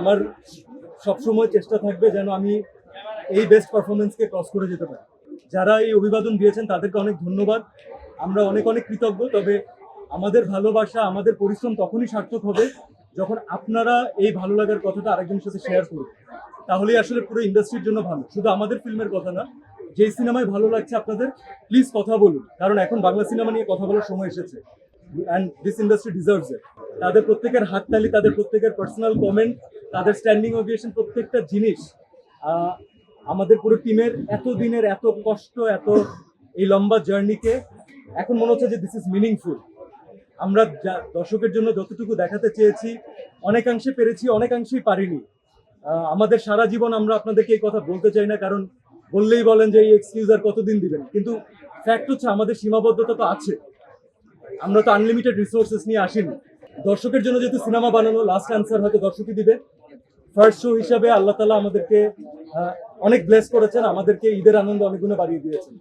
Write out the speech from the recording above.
আমার সবসময় চেষ্টা থাকবে যেন আমি এই বেস্ট পারফরমেন্সকে ক্রস করে যেতে পারি। যারা এই অভিবাদন দিয়েছেন, তাদেরকে অনেক ধন্যবাদ। আমরা অনেক অনেক কৃতজ্ঞ, তবে আমাদের ভালোবাসা, আমাদের পরিশ্রম তখনই সার্থক হবে যখন আপনারা এই ভালো লাগার কথাটা আরেকজনের সাথে শেয়ার করবেন তাহলেই আসলে পুরো ইন্ডাস্ট্রির জন্য ভালো। শুধু আমাদের ফিল্মের কথা না, যেই সিনেমায় ভালো লাগছে আপনাদের প্লিজ কথা বলুন। কারণ এখন বাংলা সিনেমা নিয়ে কথা বলার সময় এসেছে। And this industry deserves it তাদের প্রত্যেকের হাততালি, তাদের প্রত্যেকের পার্সোনাল কমেন্ট তাদের স্ট্যান্ডিং ওভিয়েশন প্রত্যেকটা জিনিস আমাদের পুরো টিমের এত দিনের এত কষ্ট, এত এই লম্বা জার্নিকে এখন মনে হচ্ছে যে দিস ইজ মিনিংফুল আমরা দর্শকের জন্য যতটুকু দেখাতে চেয়েছি, অনেকাংশে পেরেছি, অনেকাংশেই পারিনি। আমাদের সারা জীবন আমরা আপনাদেরকে এই কথা বলতে চাই না, কারণ বললেই বলেন যে এই এক্সকিউজ আর কতদিন দিবেন। কিন্তু ফ্যাক্ট হচ্ছে আমাদের সীমাবদ্ধতা তো আছে। আমরা তো আনলিমিটেড রিসোর্সেস নিয়ে আসিনি। দর্শকের জন্য যেহেতু সিনেমা বানানো লাস্ট অ্যান্সার হয়তো দর্শকই দিবে। ফার্স্ট শো হিসাবে আল্লাহ তালা আমাদেরকে অনেক ব্লেস করেছেন, আমাদেরকে ঈদের আনন্দ অনেক বাড়িয়ে দিয়েছেন।